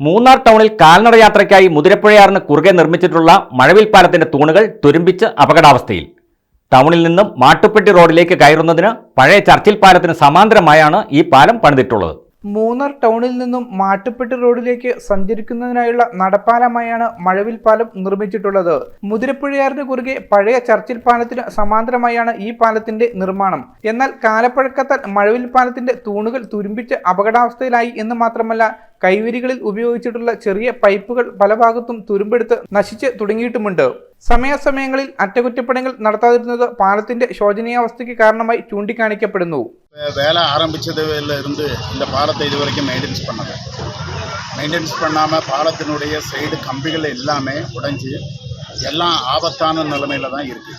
മൂന്നാർ ടൗണിൽ കാൽനട യാത്രയ്ക്കായി മുതിരപ്പുഴയാറിന് കുറുകെ നിർമ്മിച്ചിട്ടുള്ള മഴവിൽ പാലത്തിന്റെ തൂണുകൾ തുരുമ്പിച്ച് അപകടാവസ്ഥയിൽ. ടൗണിൽ നിന്നും മാട്ടുപ്പെട്ടി റോഡിലേക്ക് കയറുന്നതിന് പഴയ ചർച്ചിൽ പാലത്തിന് സമാന്തരമായാണ് ഈ പാലം പണിതിട്ടുള്ളത്. മൂന്നാർ ടൗണിൽ നിന്നും മാട്ടുപ്പെട്ടി റോഡിലേക്ക് സഞ്ചരിക്കുന്നതിനായുള്ള നടപ്പാലമായാണ് മഴവിൽ പാലം നിർമ്മിച്ചിട്ടുള്ളത്. മുതിരപ്പുഴയാറിന് കുറുകെ പഴയ ചർച്ചിൽ പാലത്തിന് സമാന്തരമായാണ് ഈ പാലത്തിന്റെ നിർമ്മാണം. എന്നാൽ കാലപ്പഴക്കത്താൽ മഴവിൽ പാലത്തിന്റെ തൂണുകൾ തുരുമ്പിച്ച് അപകടാവസ്ഥയിലായി എന്ന് മാത്രമല്ല കൈവരികളിൽ ഉപയോഗിച്ചിട്ടുള്ള ചെറിയ പൈപ്പുകൾ പല ഭാഗത്തും തുരുമ്പെടുത്ത് നശിച്ച് തുടങ്ങിയിട്ടുമുണ്ട് സമയാസമയങ്ങളിൽ അറ്റകുറ്റപ്പണികൾ നടത്താതിരുന്നത് പാലത്തിന്റെ ശോചനീയാവസ്ഥയ്ക്ക് കാരണമായി ചൂണ്ടിക്കാണിക്കപ്പെടുന്നു வேலை ஆரம்பிச்சதுல இருந்து இந்த பாலத்தை இது வரைக்கும் மெயின்டெனன்ஸ் பண்ணல மெயின்டெனன்ஸ் பண்ணாமல் பாலத்தினுடைய சைடு கம்பிகள் எல்லாமே உடைஞ்சு எல்லாம் ஆபத்தான நிலைமையில தான் இருக்கு.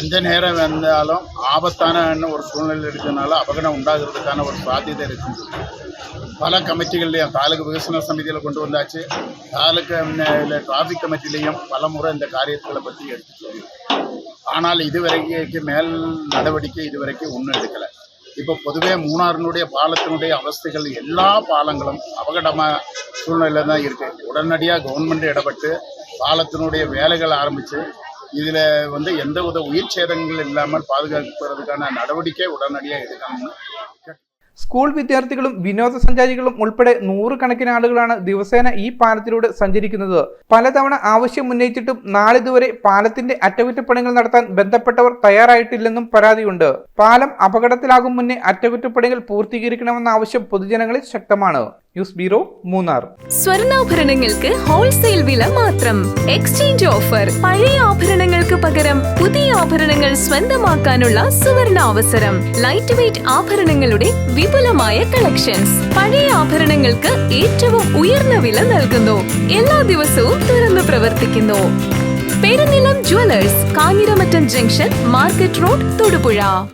எந்த நேரம் வந்தாலும் ஆபத்தான ஒரு சூழ்நிலை இருக்கிறதுனால அபகடம் உண்டாகிறதுக்கான ஒரு சாத்தியதை இருக்குன்னு பல கமிட்டிகள்லையும் தாலுக்கு விகசன சமிதியில் கொண்டு வந்தாச்சு. தாலுக்கு டிராஃபிக் கமிட்டிலையும் பல முறை இந்த காரியங்களை பற்றி எடுத்து சொல்லி ஆனால் இதுவரைக்கும் மேல் நடவடிக்கை இதுவரைக்கும் ஒன்றும் எடுக்கலை. இப்போ பொதுவே மூணாറിனுடைய பாலத்தினுடைய அவஸ்தைகள் எல்லா பாலங்களும் அபகடமாக சூழ்நிலையில் தான் இருக்குது உடனடியாக கவர்மெண்ட் இடப்பட்டு பாலத்தினுடைய வேலைகள் ஆரம்பித்து இதில் வந்து எந்த வித உயிர் சேதங்கள் இல்லாமல் பாதுகாக்கிறதுக்கான நடவடிக்கை உடனடியாக எடுக்கணும்னு സ്കൂൾ വിദ്യാർത്ഥികളും വിനോദസഞ്ചാരികളും ഉൾപ്പെടെ നൂറുകണക്കിന് ആളുകളാണ് ദിവസേന ഈ പാലത്തിലൂടെ സഞ്ചരിക്കുന്നത് പലതവണ ആവശ്യം ഉന്നയിച്ചിട്ടും നാളിതുവരെ പാലത്തിന്റെ അറ്റകുറ്റപ്പണികൾ നടത്താൻ ബന്ധപ്പെട്ടവർ തയ്യാറായിട്ടില്ലെന്നും പരാതിയുണ്ട് പാലം അപകടത്തിലാകും മുന്നേ അറ്റകുറ്റപ്പണികൾ പൂർത്തീകരിക്കണമെന്ന ആവശ്യം പൊതുജനങ്ങളിൽ ശക്തമാണ് News bureau Munnar. സ്വർണാഭരണങ്ങൾക്ക് ഹോൾസെയിൽ വില മാത്രം. എക്സ്ചേഞ്ച് ഓഫർ പഴയ ആഭരണങ്ങൾക്ക് പകരം പുതിയ ആഭരണങ്ങൾ സ്വന്തമാക്കാനുള്ള സുവർണ അവസരം ലൈറ്റ് വെയിറ്റ് ആഭരണങ്ങളുടെ വിപുലമായ കളക്ഷൻസ് പഴയ ആഭരണങ്ങൾക്ക് ഏറ്റവും ഉയർന്ന വില നൽകുന്നു. എല്ലാ ദിവസവും തുറന്നു പ്രവർത്തിക്കുന്നു. Perunnilam jewellers Kanjiramattam junction market road Thodupuzha.